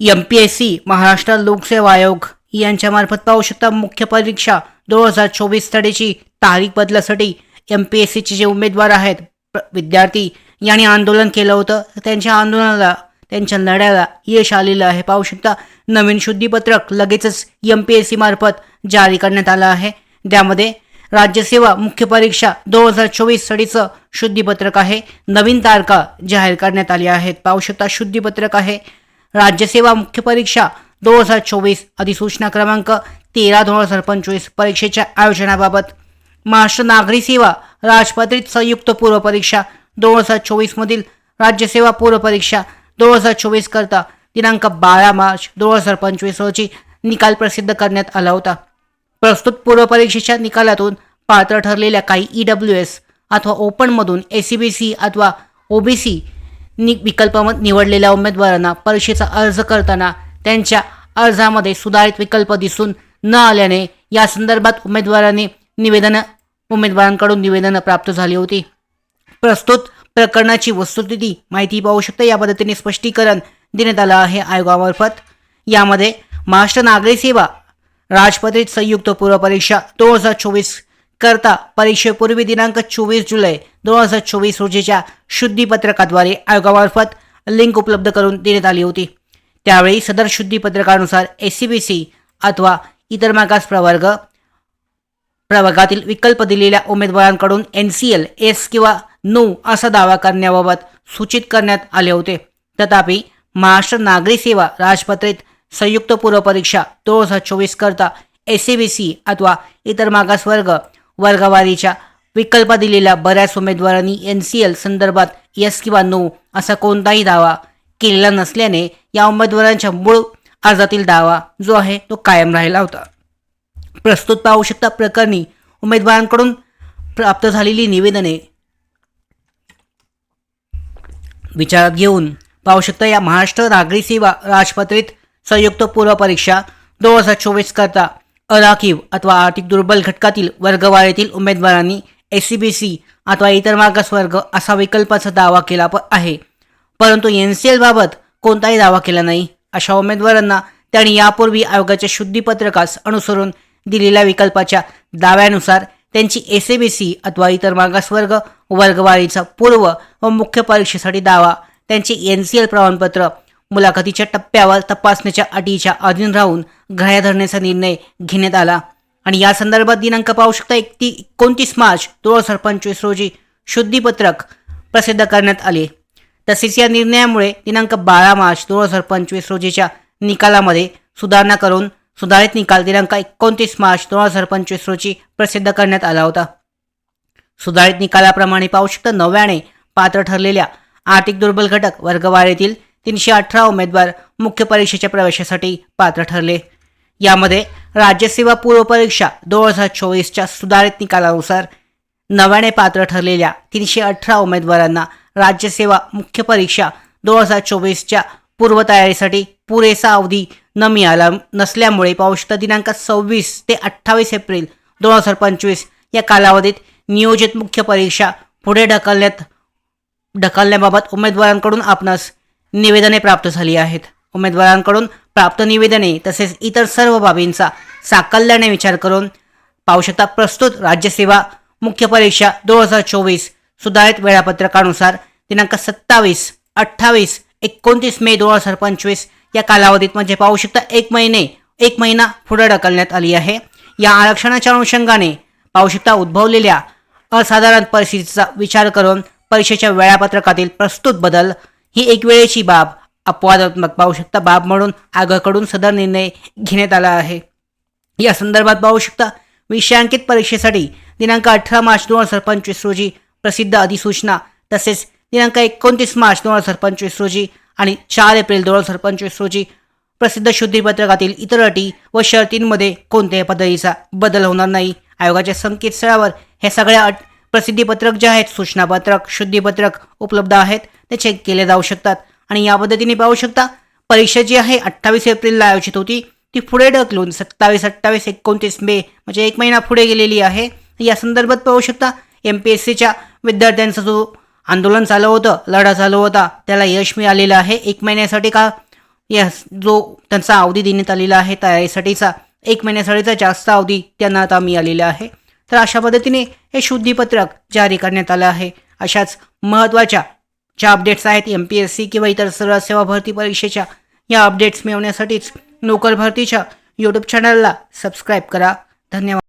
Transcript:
M P S C Maharashtra लोकसेवा आयोग यांच्यामार्फत पाहू शकता मुख्य परीक्षा दोन हजार चोवीस साठीची तारीख बदलासाठी एम पी एस सीचे जे उमेदवार आहेत विद्यार्थी यांनी आंदोलन केलं होतं. त्यांच्या आंदोलनाला त्यांच्या लढ्याला यश आलेलं आहे. पाहू शकता नवीन शुद्धीपत्रक लगेचच एम पी एस सी मार्फत जारी करण्यात आलं आहे. त्यामध्ये राज्यसेवा मुख्य परीक्षा दोन हजार चोवीस साठीचं शुद्धीपत्रक आहे. नवीन तारखा जाहीर करण्यात आल्या आहेत. पाहू शकता शुद्धीपत्रक आहे. राज्यसेवा मुख्य परीक्षा दोन हजार चोवीस अधिसूचना क्रमांक तेरा दोन हजार पंचवीस परीक्षेच्या आयोजनाबाबत. महाराष्ट्र नागरी सेवा राजपत्रित संयुक्त पूर्व परीक्षा दोन हजार चोवीसमधील राज्यसेवा पूर्व परीक्षा दोन हजार चोवीस करता दिनांक बारा मार्च दोन हजार पंचवीस रोजी निकाल प्रसिद्ध करण्यात आला होता. प्रस्तुत पूर्व परीक्षेच्या निकालातून पात्र ठरलेल्या काही ई डब्ल्यू एस अथवा ओपनमधून ए सी बी सी अथवा ओबीसी नि विकल्प निवडलेल्या उमेदवारांना परीक्षेचा अर्ज करताना त्यांच्या अर्जामध्ये सुधारित विकल्प दिसून न आल्याने या संदर्भात उमेदवारांनी निवेदनं उमेदवारांकडून निवेदनं प्राप्त झाली होती. प्रस्तुत प्रकरणाची वस्तुस्थिती माहिती पाहू शकते. या पद्धतीने स्पष्टीकरण देण्यात आलं आहे आयोगामार्फत. यामध्ये महाराष्ट्र नागरी सेवा राजपत्रित संयुक्त पूर्व परीक्षा दोन हजार चोवीस करता परीक्षेपूर्वी दिनांक चोवीस जुलै दोन हजार चोवीस रोजीच्या शुद्धीपत्रकाद्वारे आयोगामार्फत लिंक उपलब्ध करून देण्यात आली होती. त्यावेळी सदर शुद्धीपत्रकानुसार एस सी बी सी अथवा इतर मागास प्रवर्ग प्रवर्गातील विकल्प दिलेल्या उमेदवारांकडून एन सी एल एस किंवा नो असा दावा करण्याबाबत सूचित करण्यात आले होते. तथापि महाराष्ट्र नागरी सेवा राजपत्रित संयुक्त पूर्व परीक्षा दोन हजार चोवीस करता एस सी बी सी अथवा इतर मागासवर्ग वर्गवारीच्या विकल्प दिलेल्या बऱ्याच उमेदवारांनी एन सी एल संदर्भात यस किंवा नो असा कोणताही दावा केलेला नसल्याने या उमेदवारांच्या मूळ अर्जातील दावा जो आहे तो कायम राहिला होता. प्रस्तुत पाहू शकता प्रकरणी उमेदवारांकडून प्राप्त झालेली निवेदने. विचारात घेऊन पाहू शकता या महाराष्ट्र नागरी सेवा राजपत्रित संयुक्त पूर्व परीक्षा दोन हजार चोवीस करता अराखीव अथवा आर्थिक दुर्बल घटकातील वर्गवारीतील उमेदवारांनी एस सी बी सी अथवा इतर मागासवर्ग असा विकल्पाचा दावा केला प आहे. परंतु एन सी एलबाबत कोणताही दावा केला नाही. अशा उमेदवारांना त्यांनी यापूर्वी आयोगाच्या शुद्धीपत्रकास अनुसरून दिलेल्या विकल्पाच्या दाव्यानुसार त्यांची एस ए बी सी अथवा इतर मागासवर्ग वर्गवारीचा पूर्व व मुख्य परीक्षेसाठी दावा त्यांचे एन सी एल प्रमाणपत्र मुलाखतीच्या टप्प्यावर तपासण्याच्या अटीच्या अधीन राहून घड्या धरण्याचा निर्णय घेण्यात आला. आणि या संदर्भात दिनांक पाहू शकता एकती एकोणतीस मार्च दोन हजार पंचवीस रोजी शुद्धीपत्रक प्रसिद्ध करण्यात आले. तसेच या निर्णयामुळे दिनांक बारा मार्च दोन हजार पंचवीस रोजीच्या निकालामध्ये सुधारणा करून सुधारित निकाल दिनांक एकोणतीस मार्च दोन हजार पंचवीस रोजी प्रसिद्ध करण्यात आला होता. सुधारित निकालाप्रमाणे पाहू शकता नव्याने पात्र ठरलेल्या आर्थिक दुर्बल घटक वर्गवारीतील तीनशे अठरा उमेदवार मुख्य परीक्षेच्या प्रवेशासाठी पात्र ठरले. यामध्ये राज्यसेवा पूर्व परीक्षा दोन हजार चोवीसच्या सुधारित निकालानुसार नव्याने पात्र ठरलेल्या तीनशे अठरा उमेदवारांना राज्यसेवा मुख्य परीक्षा दोन हजार चोवीसच्या पूर्वतयारीसाठी पुरेसा अवधी न मिळाला नसल्यामुळे पाहू दिनांक सव्वीस ते अठ्ठावीस एप्रिल दोन हजार पंचवीस या कालावधीत नियोजित मुख्य परीक्षा पुढे ढकलण्यात ढकलण्याबाबत उमेदवारांकडून आपणास निवेदने प्राप्त झाली आहेत. उमेदवारांकडून प्राप्त निवेदने तसेच इतर सर्व बाबींचा साकल्याने विचार करून पाहू शकता. प्रस्तुत राज्यसेवा मुख्य परीक्षा दोन हजार चोवीस सुधारित वेळापत्रकानुसार दिनांक सत्तावीस अठ्ठावीस एकोणतीस मे दोन हजार पंचवीस या कालावधीत म्हणजे पाहू शकता एक महिने एक महिना पुढे ढकलण्यात आली आहे. या आरक्षणाच्या अनुषंगाने पाहू शकता उद्भवलेल्या असाधारण परिस्थितीचा विचार करून परीक्षेच्या वेळापत्रकातील प्रस्तुत बदल ही एक वेळेची बाब. अपवादात्मक पाहू शकता बाब म्हणून आगाकडून सदर निर्णय घेण्यात आला आहे. या संदर्भात पाहू शकता विषयांकित परीक्षेसाठी दिनांक अठरा मार्च दोन हजार पंचवीस रोजी प्रसिद्ध अधिसूचना तसेच दिनांक एकोणतीस मार्च दोन हजार पंचवीस रोजी आणि चार एप्रिल दोन हजार पंचवीस रोजी प्रसिद्ध शुद्धीपत्रकातील इतर अटी व शर्तींमध्ये कोणत्याही पद्धतीचा बदल होणार नाही. आयोगाच्या संकेतस्थळावर हे सगळ्या अट प्रसिद्धीपत्रक जे आहेत सूचनापत्रक शुद्धीपत्रक उपलब्ध आहेत. ते चेक केले जाऊ शकतात. आणि या पद्धतीने पाहू शकता परीक्षा जी आहे अठ्ठावीस एप्रिलला आयोजित होती. ती पुढे ढकलून सत्तावीस अठ्ठावीस एकोणतीस मे म्हणजे एक महिना पुढे गेलेली आहे. या संदर्भात पाहू शकता एम पी एस सीच्या विद्यार्थ्यांचा जो आंदोलन चालू होतं लढा चालू होता त्याला यश मिळालेलं आहे. एक महिन्यासाठी का? यस जो त्यांचा अवधी देण्यात आलेला आहे तयारीसाठीचा एक महिन्यासाठीचा जास्त अवधी त्यांना आता मिळालेला आहे. तर अशा पद्धतीने हे शुद्धीपत्रक जारी करण्यात आलं आहे. अशाच महत्त्वाच्या ज्या अपडेट्स आहेत एम पी एस सी किंवा इतर सर्व सेवा भरती परीक्षेच्या या अपडेट्स मिळवण्यासाठीच नोकर भरतीच्या यूट्यूब चॅनलला सबस्क्राईब करा. धन्यवाद.